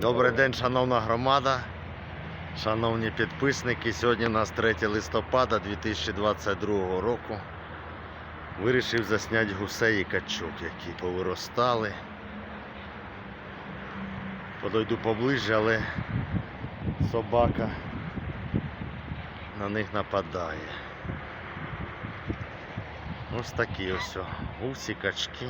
Добрий день, шановна громада, шановні підписники. Сьогодні у нас 3 листопада 2022 року. Вирішив засняти гусей і качок, які повиростали. Подойду поближче, але собака на них нападає. Ось такі ось гусі, качки.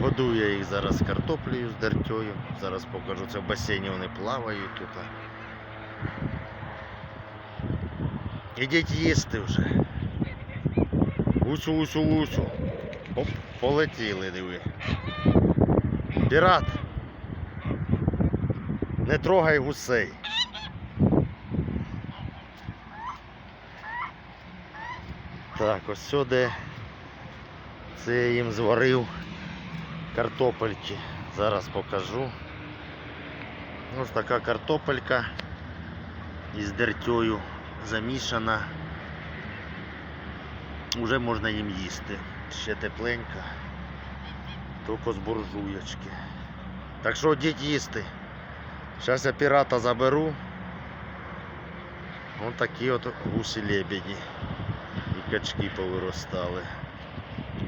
Годую я їх зараз картоплею з дертьою. Зараз покажу. Це в басейні вони плавають тут. Ідіть їсти вже. Гусю, гусю, гусю. Оп, полетіли, диви. Пірат. Не трогай гусей. Так, ось сюди. Це я їм зварив картопельки. Зараз покажу. Ось така картопелька із дертьою замішана. Уже можна їм їсти. Ще тепленька. Тільки з буржуєчки. Так що йдіть їсти. Зараз я пірата заберу. Ось такі от гусі лебеді. І качки повиростали.